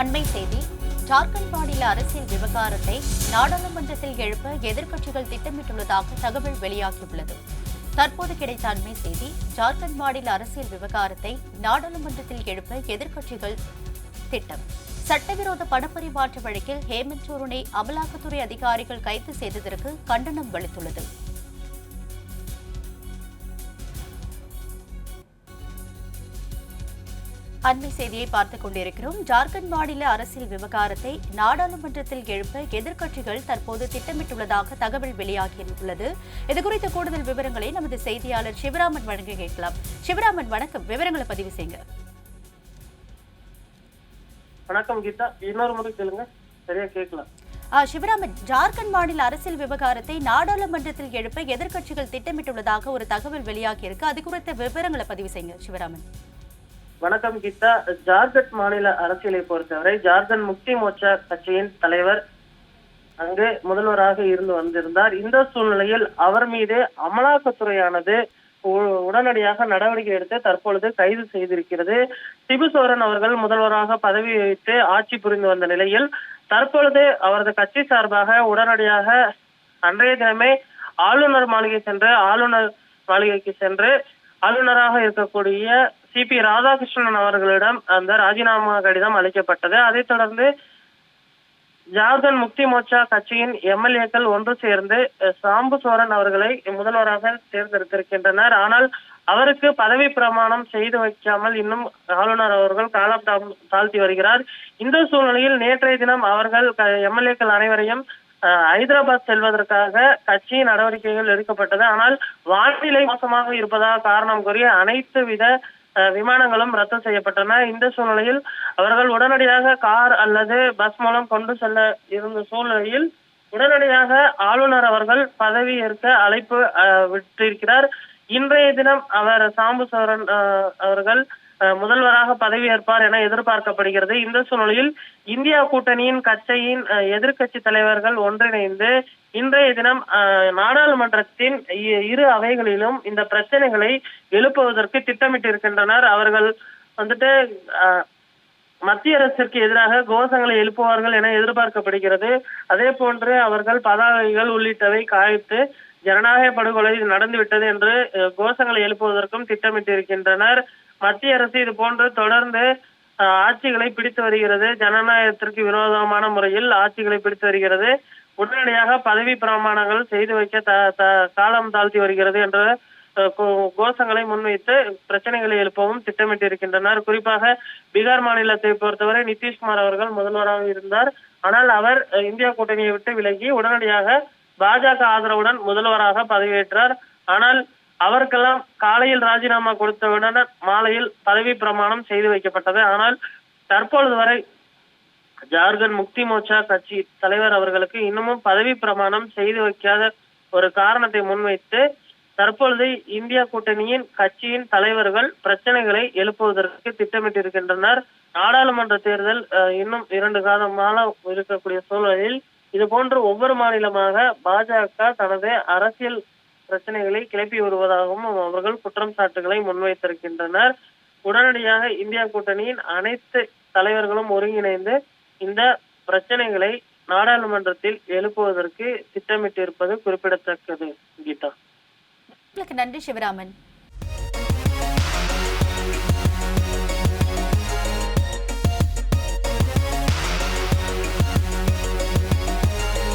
அண்மை செய்தி ஜார்க்கண்ட் மாநில அரசியல் விவகாரத்தை நாடாளுமன்றத்தில் எழுப்ப எதிர்க்கட்சிகள் திட்டமிட்டுள்ளதாக தகவல் வெளியாகியுள்ளது. தற்போது கிடைத்த அண்மை செய்தி ஜார்க்கண்ட் மாநில அரசியல் விவகாரத்தை நாடாளுமன்றத்தில் எழுப்ப எதிர்க்கட்சிகள் திட்டம். சட்டவிரோத பணப்பரிமாற்ற வழக்கில் ஹேமந்த் சோரனை அமலாக்கத்துறை அதிகாரிகள் கைது செய்ததற்கு கண்டனம் வலுத்துள்ளது அண்மை செய்தியை பார்த்துக் கொண்டிருக்கிறோம். ஜார்க்கண்ட் மாநில அரசியல் விவகாரத்தை நாடாளுமன்றத்தில் எழுப்ப எதிர்க்கட்சிகள் தற்போது திட்டமிட்டுள்ளதாக தகவல் வெளியாகியுள்ளது. இதுகுறித்த கூடுதல் விவரங்களை நமது செய்தியாளர் சிவராமன் வழங்க கேட்கலாம். சிவராமன் வணக்கம். விவரங்களை பதிவு செய்யுங்க. வணக்கம் கீதா. இன்னொரு முறை கேளுங்க சரியா கேட்கல. ஆ, சிவராமன் ஜார்க்கண்ட் மாநில அரசியல் விவகாரத்தை நாடாளுமன்றத்தில் எழுப்ப எதிர்க்கட்சிகள் திட்டமிட்டுள்ளதாக ஒரு தகவல் வெளியாகியிருக்கு. அது குறித்த விவரங்களை பதிவு செய்யுங்க சிவராமன். வணக்கம் கீதா. ஜார்க்கண்ட் மாநில அரசியலை பொறுத்தவரை ஜார்க்கண்ட் முக்தி மோர்ச்சா கட்சியின் தலைவர் அங்கு முதல்வராக இருந்து வந்திருந்தார். இந்த சூழ்நிலையில் அவர் மீது அமலாக்கத்துறையானது உ- உடனடியாக நடவடிக்கை எடுத்து தற்பொழுது கைது செய்திருக்கிறது. சிபு சோரன் அவர்கள் முதல்வராக பதவி வகித்து ஆட்சி புரிந்து வந்த நிலையில் தற்பொழுது அவரது கட்சி சார்பாக உடனடியாக அன்றைய தினமே ஆளுநர் மாளிகை சென்று ஆளுநர் மாளிகைக்கு சென்று ஆளுநராக இருக்கக்கூடிய சி பி ராதாகிருஷ்ணன் அவர்களிடம் அந்த ராஜினாமா கடிதம் அளிக்கப்பட்டது. அதைத் தொடர்ந்து ஜார்க்கண்ட் முக்தி மோர்ச்சா கட்சியின் எம்எல்ஏக்கள் ஒன்று சேர்ந்து சாம்பு சோரன் அவர்களை முதல்வராக தேர்ந்தெடுத்திருக்கின்றனர். ஆனால் அவருக்கு பதவி பிரமாணம் செய்து வைக்காமல் இன்னும் ஆளுநர் அவர்கள் காலம் தாழ்த்தி வருகிறார். இந்த சூழ்நிலையில் நேற்றைய தினம் அவர்கள் எம்எல்ஏக்கள் அனைவரையும் அஹ், ஹைதராபாத் செல்வதற்காக கட்சி நடவடிக்கைகள் எடுக்கப்பட்டது. ஆனால் வானிலை மோசமாக இருப்பதாக காரணம் கூறி அனைத்து வித விமானங்களும் ரத்து செய்யப்பட்டன. இந்த சூழ்நிலையில் அவர்கள் உடனடியாக கார் அல்லது பஸ் மூலம் கொண்டு செல்ல இருந்த சூழ்நிலையில் உடனடியாக ஆளுநர் அவர்கள் பதவி ஏற்க அழைப்பு அஹ், விட்டிருக்கிறார். இன்றைய தினம் அவர் சாம்பு சோரன் அஹ், அவர்கள் முதல்வராக பதவியேற்பார் என எதிர்பார்க்கப்படுகிறது. இந்த சூழ்நிலையில் இந்தியா கூட்டணியின் கட்சியின் எதிர்கட்சி எதிர்க்கட்சி தலைவர்கள் ஒன்றிணைந்து இன்றைய தினம் நாடாளுமன்றத்தின் இரு அவைகளிலும் இந்த பிரச்சனைகளை எழுப்புவதற்கு திட்டமிட்டிருக்கின்றனர். அவர்கள் வந்துட்டு அஹ், மத்திய அரசிற்கு எதிராக கோஷங்களை எழுப்புவார்கள் என எதிர்பார்க்கப்படுகிறது. அதே போன்று அவர்கள் பதாகைகள் உள்ளிட்டவை காய்த்து ஜனநாயக படுகொலை நடந்துவிட்டது என்று அஹ், கோஷங்களை எழுப்புவதற்கும் திட்டமிட்டிருக்கின்றனர். மத்திய அரசு இது போன்று தொடர்ந்து ஆட்சிகளை பிடித்து வருகிறது. ஜனநாயகத்திற்கு விரோதமான முறையில் ஆட்சிகளை பிடித்து வருகிறது. உடனடியாக பதவி பிரமாணங்கள் செய்து வைக்க த- த- காலம் தாழ்த்தி வருகிறது என்ற கோ- கோஷங்களை முன்வைத்து பிரச்சனைகளை எழுப்பவும் திட்டமிட்டிருக்கின்றனர். குறிப்பாக பீகார் மாநிலத்தை பொறுத்தவரை நிதிஷ்குமார் அவர்கள் முதல்வராக இருந்தார். ஆனால் அவர் இந்தியா கூட்டணியை விட்டு விலகி உடனடியாக பாஜக ஆதரவுடன் முதல்வராக பதவியேற்றார். ஆனால் அவருக்கெல்லாம் காலையில் ராஜினாமா கொடுத்தவுடன் மாலையில் பதவி பிரமாணம் செய்து வைக்கப்பட்டது. ஆனால் தற்பொழுது வரை ஜார்க்கண்ட் முக்தி மோர்ச்சா கட்சி தலைவர் அவர்களுக்கு இன்னமும் பதவி பிரமாணம் செய்து வைக்காத ஒரு காரணத்தை முன்வைத்து தற்பொழுது இந்தியா கூட்டணியின் கட்சியின் தலைவர்கள் பிரச்சனைகளை எழுப்புவதற்கு திட்டமிட்டிருக்கின்றனர். நாடாளுமன்ற தேர்தல் அஹ், இன்னும் இரண்டு காலமாக இருக்கக்கூடிய சூழலில் இது போன்று ஒவ்வொரு மாநிலமாக பாஜக தனது அரசியல் பிரச்சனைகளை கிளப்பி வருவதாகவும் அவர்கள் குற்றம் சாட்டுகளை முன்வைத்திருக்கின்றனர். உடனடியாக இந்தியா கூட்டணியின் அனைத்து தலைவர்களும் ஒருங்கிணைந்து இந்த பிரச்சனைகளை நாடாளுமன்றத்தில் எழுப்புவதற்கு திட்டமிட்டிருப்பது குறிப்பிடத்தக்கது. கீதா. நன்றி சிவராமன்.